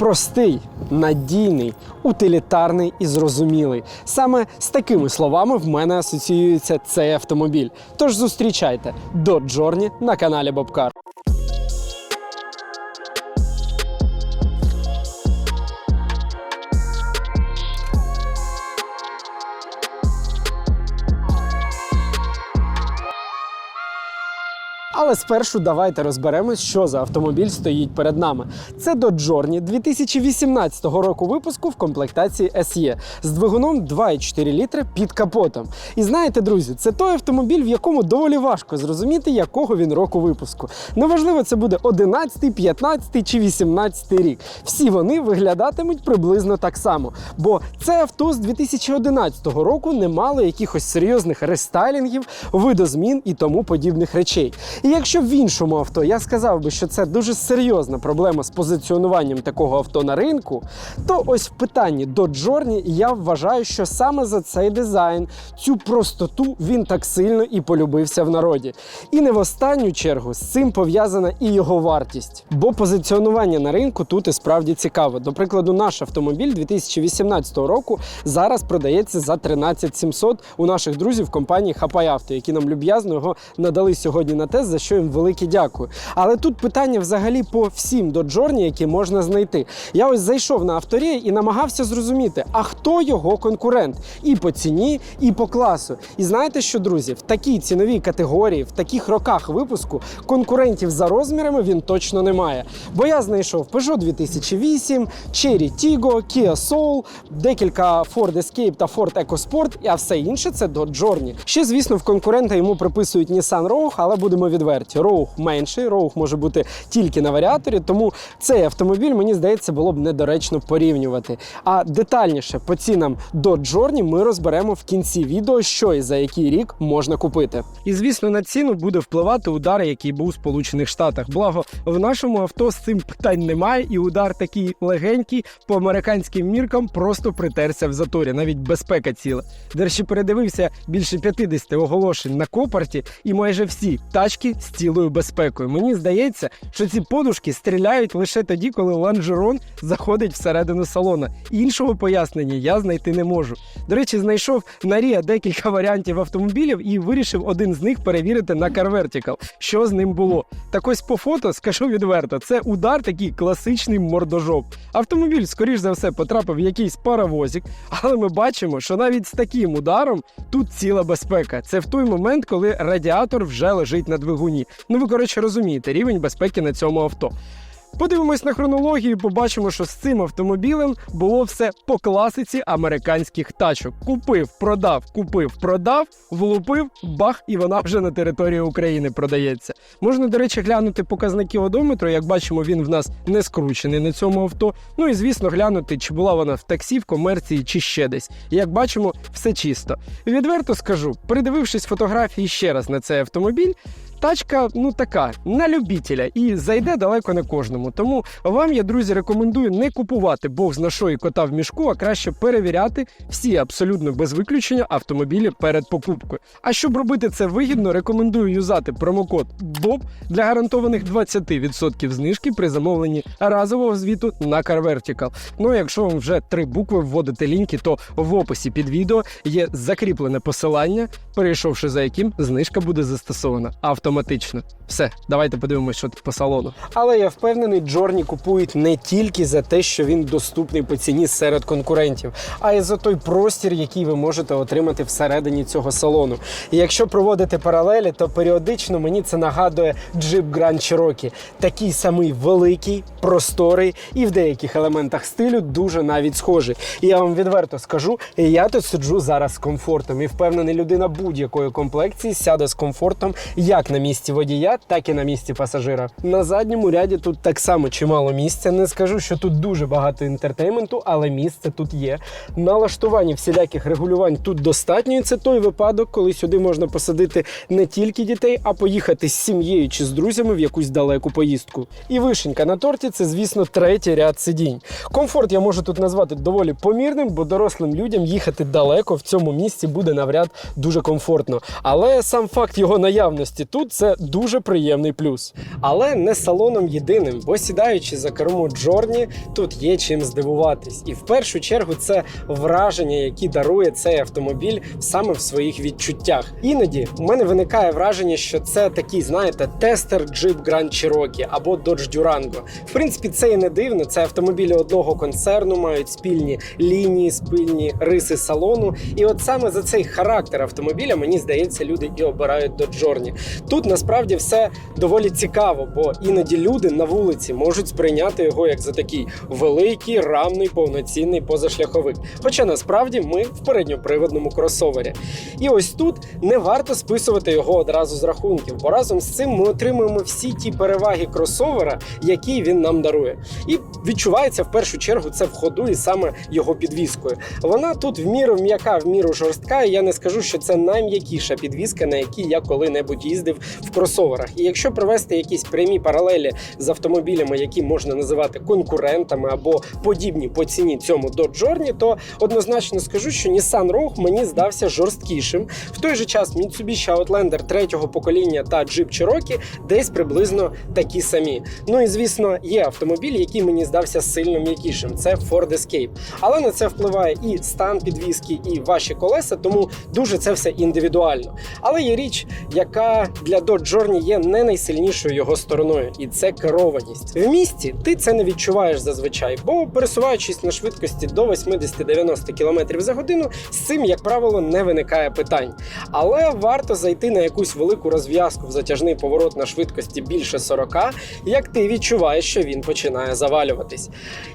Простий, надійний, утилітарний і зрозумілий. Саме з такими словами в мене асоціюється цей автомобіль. Тож зустрічайте Dodge Journey на каналі Бобкар. Але спершу давайте розберемось, що за автомобіль стоїть перед нами. Це Dodge Journey 2018 року випуску в комплектації SE з двигуном 2,4 літра під капотом. І знаєте, друзі, це той автомобіль, в якому доволі важко зрозуміти, якого він року випуску. Неважливо, це буде 11, 15 чи 18 рік. Всі вони виглядатимуть приблизно так само. Бо це авто з 2011 року не мало якихось серйозних рестайлінгів, видозмін і тому подібних речей. І якщо в іншому авто я сказав би, що це дуже серйозна проблема з позиціонуванням такого авто на ринку, то ось в питанні до Journey я вважаю, що саме за цей дизайн, цю простоту він так сильно і полюбився в народі. І не в останню чергу з цим пов'язана і його вартість. Бо позиціонування на ринку тут і справді цікаве. До прикладу, наш автомобіль 2018 року зараз продається за 13 700 у наших друзів компанії Хапай Авто, які нам люб'язно його надали сьогодні на тест, за що їм велике дякую. Але тут питання взагалі по всім до Джорні, які можна знайти. Я ось зайшов на авторі і намагався зрозуміти, а хто його конкурент і по ціні, і по класу. І знаєте що, друзі, в такій ціновій категорії, в таких роках випуску конкурентів за розмірами він точно не має. Бо я знайшов Peugeot 2008, Cherry Tiggo, Kia Soul, декілька Ford Escape та Ford EcoSport, а все інше це Dodge Journey. Ще, звісно, в конкурента йому приписують Nissan Rogue, але будемо відверті. Rogue менший, Rogue може бути тільки на варіаторі, тому цей автомобіль, мені здається, було б недоречно порівнювати. А детальніше по цінам Dodge Journey ми розберемо в кінці відео, що і за який рік можна купити. І звісно, на ціну буде впливати удар, який був у Сполучених Штатах. Благо, в нашому авто з цим питань немає, і удар такий легенький по американським міркам просто притерся в заторі, навіть безпека ціла. До речі, передивився більше 50 оголошень на копарті, і майже всі тачки з цілою безпекою. Мені здається, що ці подушки стріляють лише тоді, коли ланжерон заходить всередину салона. Іншого пояснення я знайти не можу. До речі, знайшов на Ріа декілька варіантів автомобілів і вирішив один з них перевірити на Car Vertical, що з ним було. Так ось по фото скажу відверто, це удар такий класичний мордожоп. Автомобіль, скоріш за все, потрапив в якийсь паровозик, але ми бачимо, що навіть з таким ударом тут ціла безпека. Це в той момент, коли радіатор вже лежить на двигуні. Ну ви коротше розумієте рівень безпеки на цьому авто. Подивимось на хронологію, побачимо, що з цим автомобілем було все по класиці американських тачок. Купив, продав, купив, продав, влупив, бах, і вона вже на території України продається. Можна, до речі, глянути показники одометру. Як бачимо, він в нас не скручений на цьому авто. Ну і звісно, глянути, чи була вона в таксі, в комерції, чи ще десь. Як бачимо, все чисто. Відверто скажу, передивившись фотографії ще раз на цей автомобіль. Тачка, ну така, на любителя і зайде далеко не кожному. Тому вам я, друзі, рекомендую не купувати Бог зна що і кота в мішку, а краще перевіряти всі абсолютно без виключення автомобілі перед покупкою. А щоб робити це вигідно, рекомендую юзати промокод BOB для гарантованих 20% знижки при замовленні разового звіту на Car Vertical. Ну а якщо вам вже три букви вводите лінки, то в описі під відео є закріплене посилання, перейшовши за яким знижка буде застосована автоматично. Все, давайте подивимося, що по салону. Але я впевнений, Джорні купують не тільки за те, що він доступний по ціні серед конкурентів, а й за той простір, який ви можете отримати всередині цього салону. І якщо проводити паралелі, то періодично мені це нагадує Jeep Grand Cherokee. Такий самий великий, просторий і в деяких елементах стилю дуже навіть схожий. І я вам відверто скажу, я тут сиджу зараз з комфортом і впевнений, людина будь-якої комплекції сяде з комфортом як на місці водія, так і на місці пасажира. На задньому ряді тут так само чимало місця. Не скажу, що тут дуже багато інтертейменту, але місце тут є. Налаштування всіляких регулювань тут достатньо. І це той випадок, коли сюди можна посадити не тільки дітей, а поїхати з сім'єю чи з друзями в якусь далеку поїздку. І вишенька на торті це, звісно, третій ряд сидінь. Комфорт я можу тут назвати доволі помірним, бо дорослим людям їхати далеко в цьому місці буде навряд дуже комфортно. Але сам факт його наявності тут це дуже приємний плюс. Але не салоном єдиним, бо сідаючи за кермо Джорні, тут є чим здивуватись. І в першу чергу це враження, які дарує цей автомобіль саме в своїх відчуттях. Іноді у мене виникає враження, що це такий, знаєте, тестер Jeep Grand Cherokee або Dodge Durango. В принципі, це і не дивно. Це автомобілі одного концерну, мають спільні лінії, спільні риси салону. І от саме за цей характер автомобіля, мені здається, люди і обирають до Джорні. Тут насправді все доволі цікаво, бо іноді люди на вулиці можуть сприйняти його як за такий великий, рамний, повноцінний позашляховик. Хоча насправді ми в передньоприводному кросовері. І ось тут не варто списувати його одразу з рахунків, бо разом з цим ми отримуємо всі ті переваги кросовера, які він нам дарує. І відчувається в першу чергу це в ходу і саме його підвіскою. Вона тут в міру м'яка, в міру жорстка. І я не скажу, що це найм'якіша підвіска, на якій я коли-небудь їздив в кросоверах. І якщо провести якісь прямі паралелі з автомобілями, які можна називати конкурентами або подібні по ціні цьому Dodge Journey, то однозначно скажу, що Nissan Rogue мені здався жорсткішим. В той же час Mitsubishi Outlander третього покоління та Jeep Cherokee десь приблизно такі самі. Ну і звісно, є автомобіль, який мені здався сильно м'якішим. Це Ford Escape. Але на це впливає і стан підвіски, і ваші колеса, тому дуже це все індивідуально. Але є річ, яка для Dodge Journey є не найсильнішою його стороною, і це керованість. В місті ти це не відчуваєш зазвичай, бо пересуваючись на швидкості до 80-90 км за годину, з цим, як правило, не виникає питань. Але варто зайти на якусь велику розв'язку в затяжний поворот на швидкості більше 40, як ти відчуваєш, що він починає завалюватись.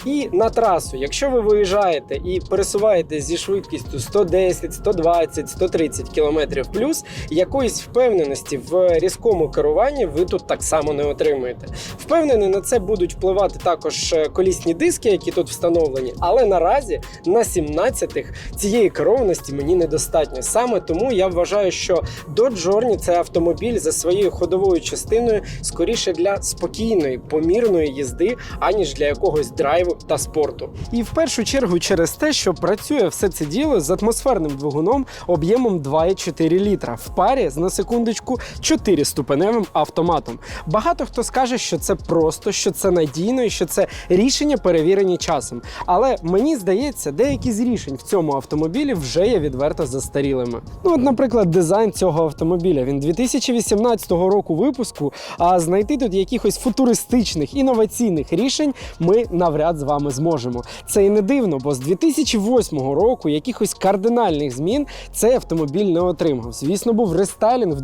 І на трасу, якщо ви виїжджаєте і пересуваєте зі швидкістю 110, 120, 130 км плюс, якоїсь впевненості в різкому керуванні ви тут так само не отримуєте. Впевнений, на це будуть впливати також е, колісні диски, які тут встановлені, але наразі на 17-х цієї керованості мені недостатньо. Саме тому я вважаю, що Dodge Journey – це автомобіль за своєю ходовою частиною скоріше для спокійної, помірної їзди, аніж для якогось драйву та спорту. І в першу чергу через те, що працює все це діло з атмосферним двигуном об'ємом 2,4 літра в парі з на секундочку 4-ступеневим автоматом. Багато хто скаже, що це просто, що це надійно і що це рішення перевірені часом. Але мені здається, деякі з рішень в цьому автомобілі вже є відверто застарілими. Ну, от, наприклад, дизайн цього автомобіля. Він 2018 року випуску. А знайти тут якихось футуристичних інноваційних рішень ми навряд з вами зможемо. Це і не дивно, бо з 2008 року якихось кардинальних змін цей автомобіль не отримав. Звісно, був рестайлінг в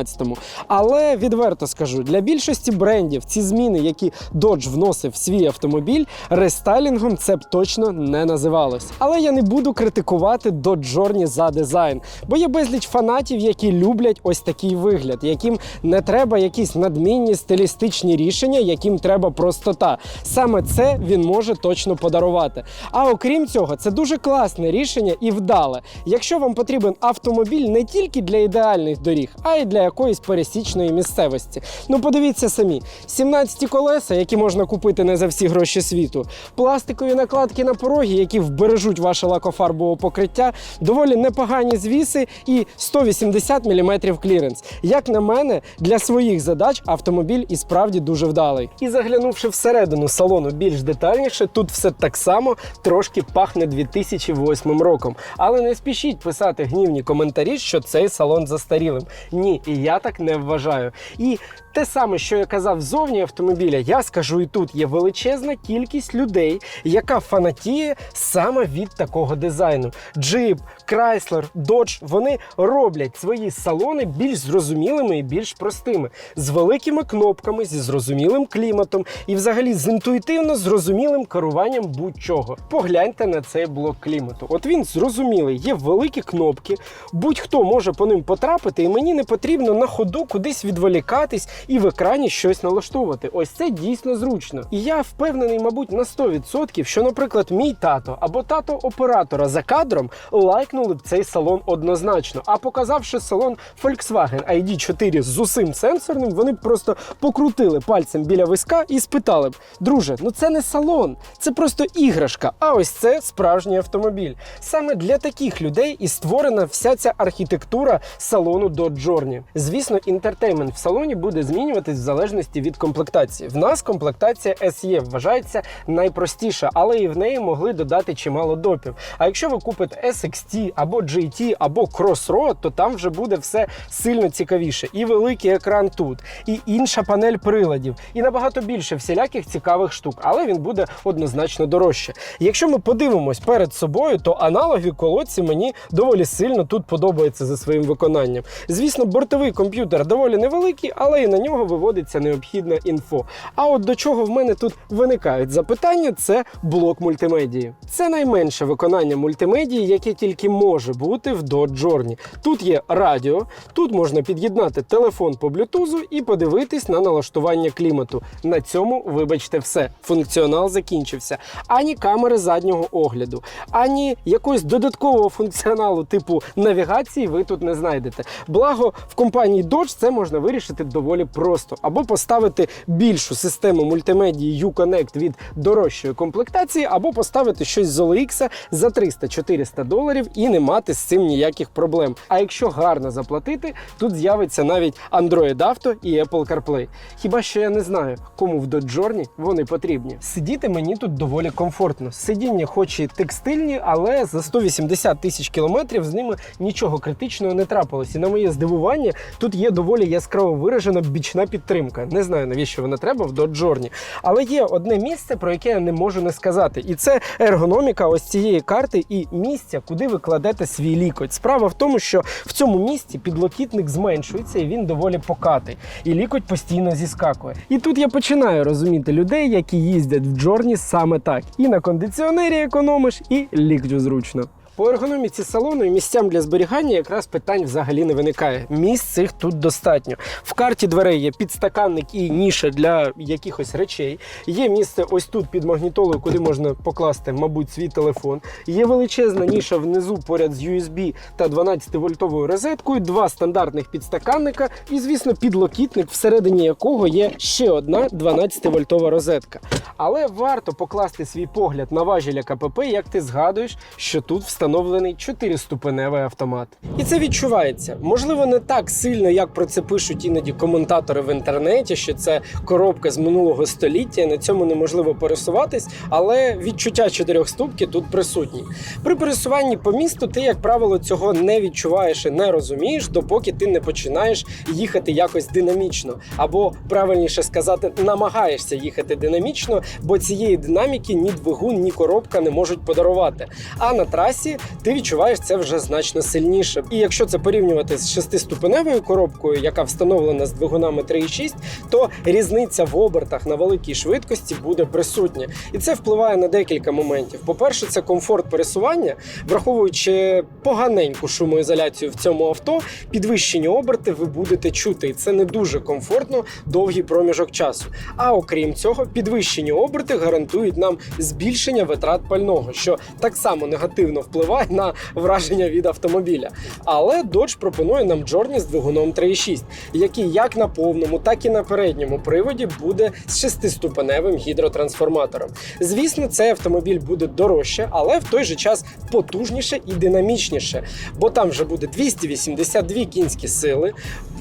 2011-му. Але відверто скажу, для більшості брендів ці зміни, які Dodge вносив в свій автомобіль, рестайлінгом це б точно не називалось. Але я не буду критикувати Dodge Journey за дизайн, бо є безліч фанатів, які люблять ось такий вигляд, яким не треба якісь надмінні стилістичні рішення, яким треба простота. Саме це він може точно подарувати. А окрім цього, це дуже класне рішення і вдале. Якщо вам потрібен автомобіль не тільки для ідеальних доріг, а й для якоїсь пересічної місцевості. Ну подивіться самі: 17 колеса, які можна купити не за всі гроші світу, пластикові накладки на пороги, які вбережуть ваше лакофарбове покриття, доволі непогані звіси і 180 мм кліренс. Як на мене, для своїх задач автомобіль і справді дуже вдалий. І заглянувши всередину салону більш детальніше, тут все так само трошки пахне 2008 роком. Але не спішіть писати гнівні коментарі, що цей салон застарілим. Ні, і я так не вважаю. І те саме, що я казав ззовні автомобіля, я скажу і тут є величезна кількість людей, яка фанатіє саме від такого дизайну. Jeep, Chrysler, Dodge, вони роблять свої салони більш зрозумілими і більш простими, з великими кнопками, зі зрозумілим кліматом і взагалі з інтуїтивно зрозумілим керуванням будь-чого. Погляньте на цей блок клімату. От він зрозумілий, є великі кнопки, будь-хто може по ним потрапити, і мені не потрібно на ходу кудись відволікатись і в екрані щось налаштовувати. Ось це дійсно зручно. І я впевнений, мабуть, на 100%, що, наприклад, мій тато або тато оператора за кадром лайкнули б цей салон однозначно. А показавши салон Volkswagen ID4 з усім сенсорним, вони б просто покрутили пальцем біля виска і спитали б: друже, ну це не салон, це просто іграшка. А ось це справжній автомобіль. Саме для таких людей і створена вся ця архітектура салону Dodge Journey. Звісно, інтертеймент в салоні буде змінюватись в залежності від комплектації. В нас комплектація SE вважається найпростіша, але і в неї могли додати чимало допів. А якщо ви купите SXT або GT, або Crossroad, то там вже буде все сильно цікавіше. І великий екран тут, і інша панель приладів, і набагато більше всіляких цікавих штук, але він буде однозначно дорожче. Якщо ми подивимось перед собою, то аналоги колодці мені доволі сильно тут подобаються за своїм виконанням. Звісно, бортовий комп'ютер доволі невеликий, але і на нього виводиться необхідна інфо. А от до чого в мене тут виникають запитання, це блок мультимедії. Це найменше виконання мультимедії, яке тільки може бути в Dodge Journey. Тут є радіо, тут можна під'єднати телефон по блютузу і подивитись на налаштування клімату. На цьому, вибачте, все. Функціонал закінчився. Ані камери заднього огляду, ані якогось додаткового функціоналу типу навігації ви тут не знайдете. Благо, в компанії Dodge це можна вирішити доволі просто, або поставити більшу систему мультимедії Uconnect від дорожчої комплектації, або поставити щось з OLX за 300-400 доларів і не мати з цим ніяких проблем. А якщо гарно заплатити, тут з'явиться навіть Android Auto і Apple CarPlay. Хіба що я не знаю, кому в Journey вони потрібні. Сидіти мені тут доволі комфортно. Сидіння, хоч і текстильні, але за 180 тисяч кілометрів з ними нічого критичного не трапилось. І на моє здивування, тут є доволі яскраво виражена бічна підтримка. Не знаю навіщо вона треба в Journey. Але є одне місце, про яке я не можу не сказати, і це ергономіка ось цієї карти і місця, куди ви кладете свій лікоть. Справа в тому, що в цьому місці підлокітник зменшується і він доволі покатий. І лікоть постійно зіскакує. І тут я починаю розуміти людей, які їздять в Джорні саме так. І на кондиціонері економиш, і ліктю зручно. По ергономіці салону і місцям для зберігання якраз питань взагалі не виникає. Місць цих тут достатньо. В карті дверей є підстаканник і ніша для якихось речей. Є місце ось тут під магнітолою, куди можна покласти, мабуть, свій телефон. Є величезна ніша внизу поряд з USB та 12-вольтовою розеткою, два стандартних підстаканника і, звісно, підлокітник, всередині якого є ще одна 12-вольтова розетка. Але варто покласти свій погляд на важеля КПП, як ти згадуєш, що тут встановлений 4-ступеневий автомат. І це відчувається. Можливо, не так сильно, як про це пишуть іноді коментатори в інтернеті, що це коробка з минулого століття, і на цьому неможливо пересуватись, але відчуття чотирьохступки тут присутні. При пересуванні по місту ти, як правило, цього не відчуваєш і не розумієш, допоки ти не починаєш їхати якось динамічно, або правильніше сказати, намагаєшся їхати динамічно, бо цієї динаміки ні двигун, ні коробка не можуть подарувати. А на трасі ти відчуваєш це вже значно сильніше. І якщо це порівнювати з шестиступеневою коробкою, яка встановлена з двигунами 3.6, то різниця в обертах на великій швидкості буде присутня. І це впливає на декілька моментів. По-перше, це комфорт пересування, враховуючи поганеньку шумоізоляцію в цьому авто, підвищені оберти ви будете чути, і це не дуже комфортно довгий проміжок часу. А окрім цього, підвищені оберти гарантують нам збільшення витрат пального, що так само негативно впливає на враження від автомобіля. Але Dodge пропонує нам Journey з двигуном 3.6, який як на повному, так і на передньому приводі буде з шестиступеневим гідротрансформатором. Звісно, цей автомобіль буде дорожче, але в той же час потужніше і динамічніше, бо там вже буде 282 кінські сили.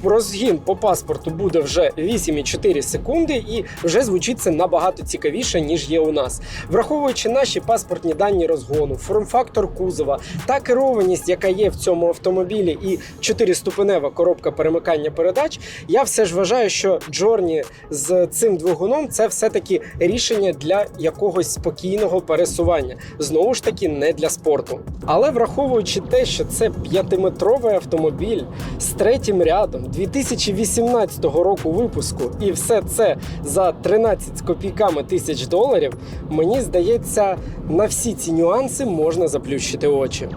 Розгін по паспорту буде вже 8,4 секунди, і вже звучить це набагато цікавіше, ніж є у нас. Враховуючи наші паспортні дані розгону, форм-фактор кузова та керованість, яка є в цьому автомобілі, і 4-ступенева коробка перемикання передач, я все ж вважаю, що Джорні з цим двигуном це все-таки рішення для якогось спокійного пересування. Знову ж таки, не для спорту. Але враховуючи те, що це п'ятиметровий автомобіль з третім рядом 2018 року випуску, і все це за 13 з копійками тисяч доларів, мені здається, на всі ці нюанси можна заплющити очі.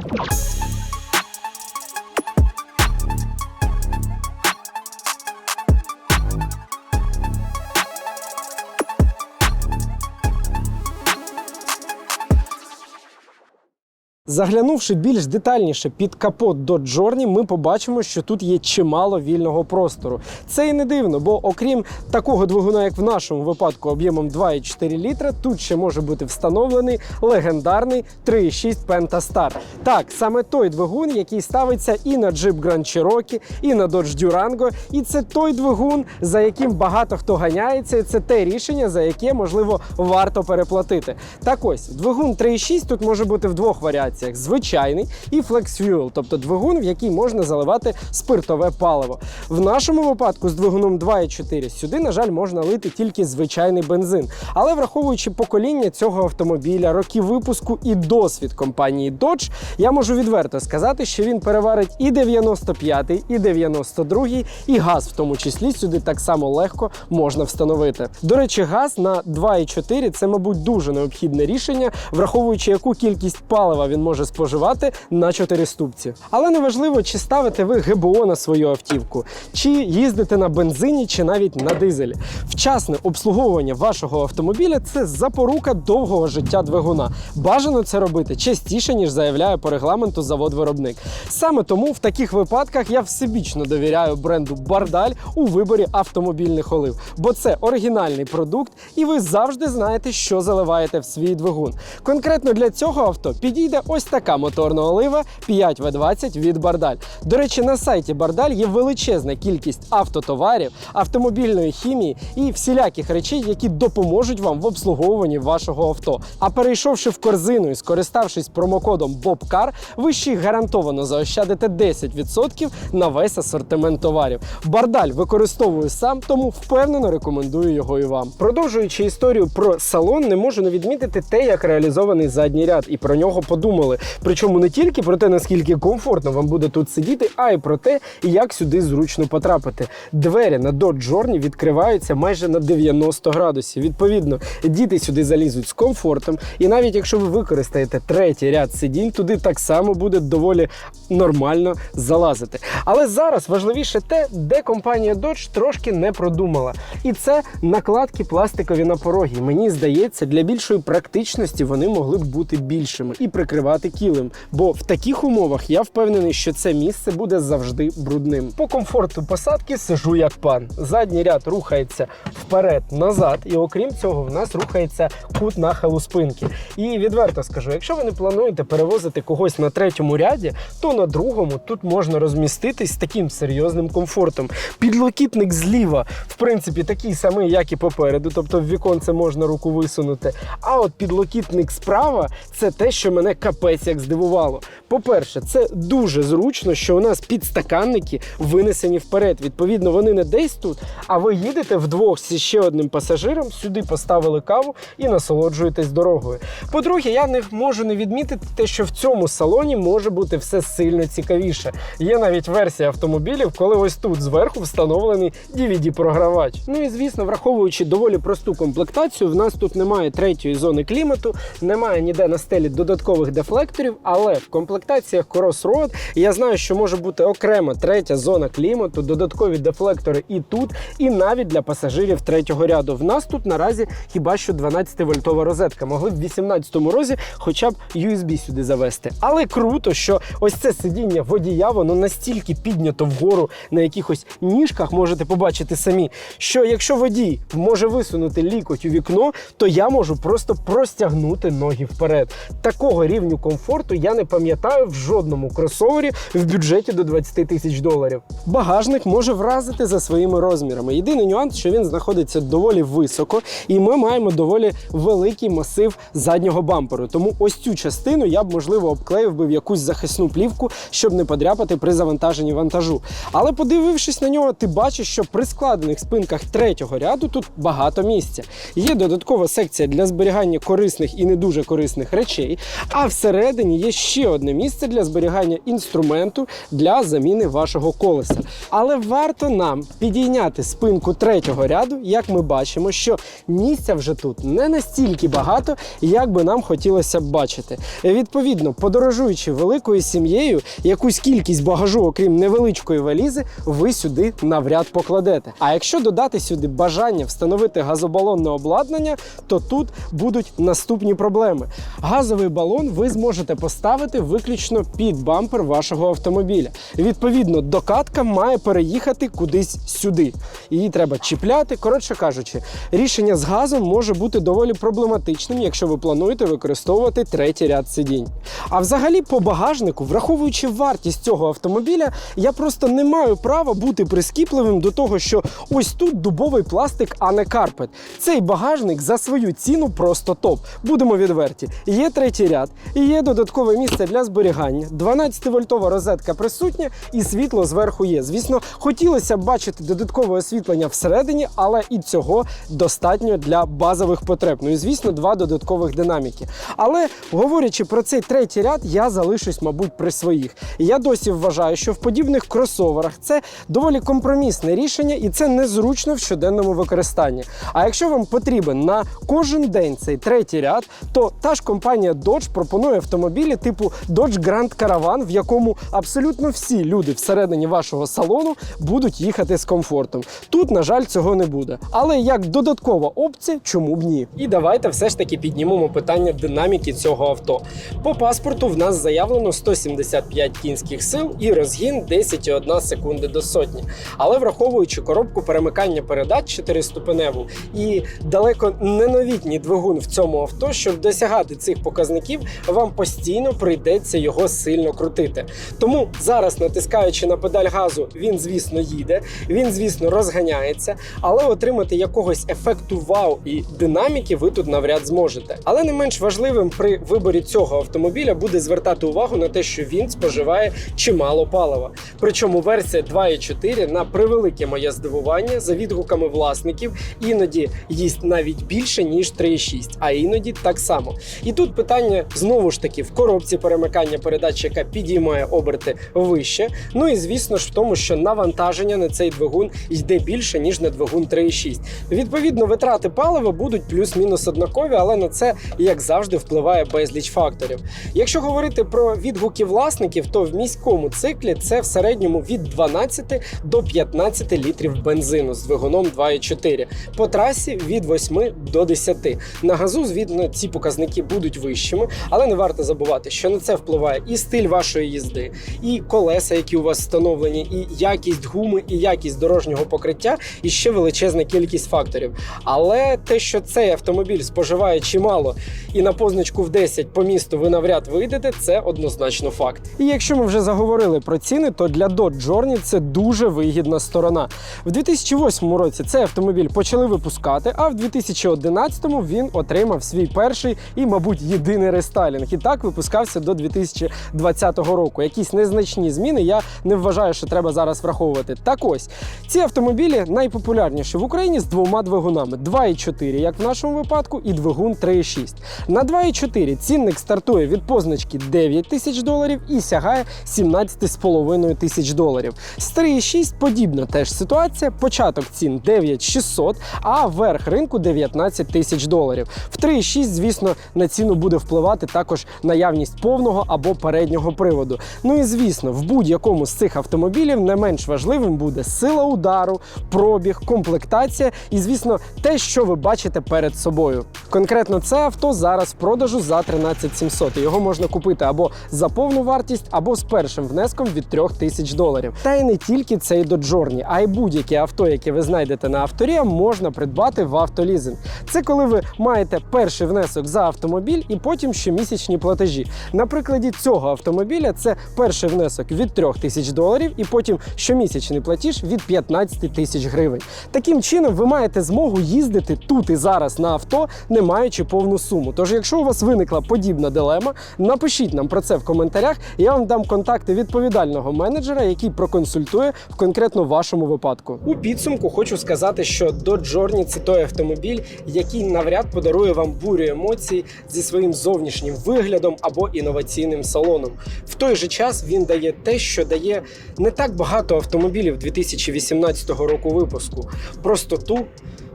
Заглянувши більш детальніше під капот Dodge Journey, ми побачимо, що тут є чимало вільного простору. Це і не дивно, бо окрім такого двигуна, як в нашому випадку, об'ємом 2,4 літра, тут ще може бути встановлений легендарний 3,6 Pentastar. Так, саме той двигун, який ставиться і на Jeep Grand Cherokee, і на Dodge Durango. І це той двигун, за яким багато хто ганяється. І це те рішення, за яке можливо варто переплатити. Так ось двигун 3,6 тут може бути в двох варіаціях: звичайний і Flex Fuel, тобто двигун, в який можна заливати спиртове паливо. В нашому випадку з двигуном 2,4 сюди, на жаль, можна лити тільки звичайний бензин. Але враховуючи покоління цього автомобіля, роки випуску і досвід компанії Dodge, я можу відверто сказати, що він переварить і 95-й, і 92-й, і газ в тому числі сюди так само легко можна встановити. До речі, газ на 2,4 це, мабуть, дуже необхідне рішення, враховуючи, яку кількість палива він може споживати на 4 ступці. Але неважливо, чи ставите ви ГБО на свою автівку, чи їздите на бензині, чи навіть на дизелі. Вчасне обслуговування вашого автомобіля це запорука довгого життя двигуна. Бажано це робити частіше, ніж заявляє по регламенту завод-виробник. Саме тому в таких випадках я всебічно довіряю бренду Бардаль у виборі автомобільних олив, бо це оригінальний продукт, і ви завжди знаєте, що заливаєте в свій двигун. Конкретно для цього авто підійде ось така моторна олива 5В20 від Бардаль. До речі, на сайті Бардаль є величезна кількість автотоварів, автомобільної хімії і всіляких речей, які допоможуть вам в обслуговуванні вашого авто. А перейшовши в корзину і скориставшись промокодом BOBCAR, ви ще гарантовано заощадите 10% на весь асортимент товарів. Бардаль використовую сам, тому впевнено рекомендую його і вам. Продовжуючи історію про салон, не можу не відмітити те, як реалізований задній ряд, і про нього подумали. Причому не тільки про те, наскільки комфортно вам буде тут сидіти, а й про те, як сюди зручно потрапити. Двері на Dodge Journey відкриваються майже на 90 градусів. Відповідно, діти сюди залізуть з комфортом, і навіть якщо ви використаєте третій ряд сидінь, туди так само буде доволі нормально залазити. Але зараз важливіше те, де компанія Dodge трошки не продумала. І це накладки пластикові на пороги. Мені здається, для більшої практичності вони могли б бути більшими і прикривати килим. Бо в таких умовах я впевнений, що це місце буде завжди брудним. По комфорту посадки сижу як пан. Задній ряд рухається вперед, назад, і окрім цього, в нас рухається кут нахилу спинки. І відверто скажу, якщо ви не плануєте перевозити когось на третьому ряді, то на другому тут можна розміститись з таким серйозним комфортом. Підлокітник зліва, в принципі, такий самий, як і попереду, тобто в віконце можна руку висунути. А от підлокітник справа це те, що мене капець як здивувало. По-перше, це дуже зручно, що у нас підстаканники винесені вперед. Відповідно, вони не десь тут, а ви їдете вдвох зі ще одним пасажиром, сюди поставили каву і насолоджуєтесь дорогою. По-друге, я не можу не відмітити те, що в цьому салоні може бути все сильно цікавіше. Є навіть версія автомобілів, коли ось тут зверху встановлений DVD-програвач. Ну і звісно, враховуючи доволі просту комплектацію, в нас тут немає третьої зони клімату, немає ніде на стелі додаткових дефлекторів, але в комплектаціях Crossroad я знаю, що може бути окрема третя зона клімату, додаткові дефлектори і тут, і навіть для пасажирів третього ряду. В нас тут наразі хіба що 12-вольтова розетка. Могли б в 18-му розі хоча б USB сюди завести. Але круто, що ось це сидіння водія, воно настільки піднято вгору на якихось ніжках, можете побачити самі, що якщо водій може висунути лікоть у вікно, то я можу просто простягнути ноги вперед. Такого рівню комфорту я не пам'ятаю в жодному кросовері в бюджеті до 20 тисяч доларів. Багажник може вразити за своїми розмірами. Єдиний нюанс, що він знаходиться доволі високо, і ми маємо доволі великий масив заднього бамперу. Тому ось цю частину я б можливо обклеїв би в якусь захисну плівку, щоб не подряпати при завантаженні вантажу. Але подивившись на нього, ти бачиш, що при складених спинках третього ряду тут багато місця. Є додаткова секція для зберігання корисних і не дуже корисних речей. А всередині є ще одне місце для зберігання інструменту для заміни вашого колеса. Але варто нам підійняти спинку третього ряду, як ми бачимо, що місця вже тут не настільки багато, як би нам хотілося б бачити. Відповідно, подорожуючи великою сім'єю, якусь кількість багажу, окрім невеличкої валізи, ви сюди навряд покладете. А якщо додати сюди бажання встановити газобалонне обладнання, то тут будуть наступні проблеми. Газовий балон ви зможете поставити виключно під бампер вашого автомобіля. Відповідно, докатка має переїхати кудись сюди. Її треба чіпляти. Коротше кажучи, рішення з газом може бути доволі проблематичним, якщо ви плануєте використовувати третій ряд сидінь. А взагалі, по багажнику, враховуючи вартість цього автомобіля, я просто не маю права бути прискіпливим до того, що ось тут дубовий пластик, а не карпет. Цей багажник за свою ціну просто топ. Будемо відверті. Є третій ряд, і є додаткове місце для зберігання. 12-вольтова розетка присутня, і світло зверху є. Звісно, хотілося б бачити додаткове освітлення всередині, але і цього достатньо для базових потреб. Ну і звісно, два додаткових динаміки. Але говорячи про цей третій ряд, я залишусь, мабуть, при своїх. Я досі вважаю, що в подібних кросоверах це доволі компромісне рішення, і це незручно в щоденному використанні. А якщо вам потрібен на кожен день цей третій ряд, то та ж компанія Dodge пропонує автомобілі типу Dodge Grand Caravan, в якому абсолютно всі люди всередині вашого салону будуть їхати з комфортом. Тут, на жаль, цього не буде. Але як додаткова опція, чому б ні? І давайте все ж таки піднімемо питання динаміки цього авто. По паспорту в нас заявлено 175 кінських сил і розгін 10,1 секунди до сотні. Але враховуючи коробку перемикання передач 4-ступеневу і далеко не новітній двигун в цьому авто, щоб досягати цих показників, вам постійно прийдеться його сильно крутити. Тому зараз, натискаючи на педаль газу, він, звісно, їде, він, звісно, розганяється, але отримати якогось ефекту вау і динаміки ви тут навряд зможете. Але не менш важливим при виборі цього автомобіля буде звертати увагу на те, що він споживає чимало палива. Причому версія 2.4 на превелике моє здивування за відгуками власників іноді їсть навіть більше ніж 3.6, а іноді так само. І тут питання знову ж таки в коробці перемикання передач, яка підіймає оберти вище. Ну і звісно ж в тому, що навантаження на цей двигун йде більше ніж на двигун 3.6. Відповідно, витрати палива будуть плюс-мінус однакові, але на це, як завжди, впливає безліч факторів. Якщо говорити про відгуки власників, то в міському циклі це в середньому від 12 до 15 літрів бензину з двигуном 2.4. По трасі від 8 до 10. На газу, звідно, ці показники будуть вищими, але не варто забувати, що на це впливає і стиль вашої їзди, і колеса, які у вас встановлені, і якість гуми, і якість дорожнього покриття, і ще величезна кількість факторів. Але те, що цей автомобіль споживає чимало, і на позначку в 10 по місту ви навряд вийдете, це однозначно факт. І якщо ми вже заговорили про ціни, то для Dodge Journey це дуже вигідна сторона. В 2008 році цей автомобіль почали випускати, а в 2011 він отримав свій перший і, мабуть, єдиний рестайлінг. І так випускався до 2020 року. Якісь незначні зміни я не вважаю, що треба зараз враховувати. Так ось ці автомобілі найпопулярніші в Україні з двома двигунами: 2,4, як в нашому випадку, і двигун 3,6. На 2,4 цінник стартує від позначки 9 тисяч доларів і сягає 17,5 тисяч доларів. З 3,6 подібна теж ситуація. Початок цін 9600, а верх ринку 19 тисяч доларів. В 3,6, звісно, на ціну буде впливати також наявність повного або переднього приводу. Ну і звісно, в будь-якому з цих автомобілів не менш важливим буде сила удару, пробіг, комплектація і, звісно, те, що ви бачите перед собою. Конкретно це авто зараз в продажу за 13 700. Його можна купити або за повну вартість, або з першим внеском від 3 тисяч доларів. Та й не тільки цей до Journey, а й будь-яке авто, яке ви знайдете на авторі, можна придбати в автолізинг. Це коли ви маєте перший внесок за автомобіль і потім щомісячні платежі. На прикладі цього автомобіля це перший внесок від 3 тисяч доларів і потім щомісячний платіж від 15 тисяч гривень. Таким чином, ви маєте змогу їздити тут і зараз на авто, не маючи повну суму. Тож, якщо у вас виникла подібна дилема, напишіть нам про це в коментарях. Я вам дам контакти відповідального менеджера, який проконсультує в конкретно вашому випадку. У підсумку хочу сказати, що Dodge Journey – це той автомобіль, який навряд подарує вам бурю емоцій зі своїм зовнішнім виглядом або інноваційним салоном. В той же час він дає те, що дає не так багато автомобілів 2018 року випуску: простоту,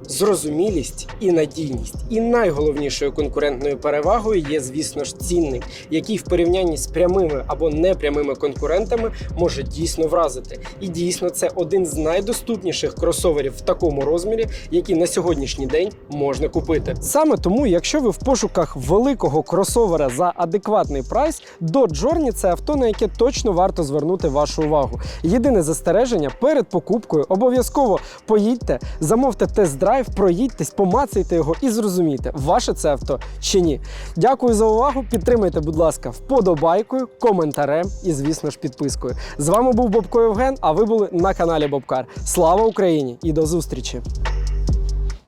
Зрозумілість і надійність. І найголовнішою конкурентною перевагою є, звісно ж, цінник, який в порівнянні з прямими або непрямими конкурентами може дійсно вразити. І дійсно, це один з найдоступніших кросоверів в такому розмірі, які на сьогоднішній день можна купити. Саме тому, якщо ви в пошуках великого кросовера за адекватний прайс, Dodge Journey – це авто, на яке точно варто звернути вашу увагу. Єдине застереження перед покупкою обов'язково поїдьте, замовте тест-драйв, проїдьтесь, помацайте його і зрозумійте, ваше це авто чи ні. Дякую за увагу. Підтримайте, будь ласка, вподобайкою, коментарем і, звісно ж, підпискою. З вами був Бобко Євген. А ви були на каналі Бобкар. Слава Україні і до зустрічі!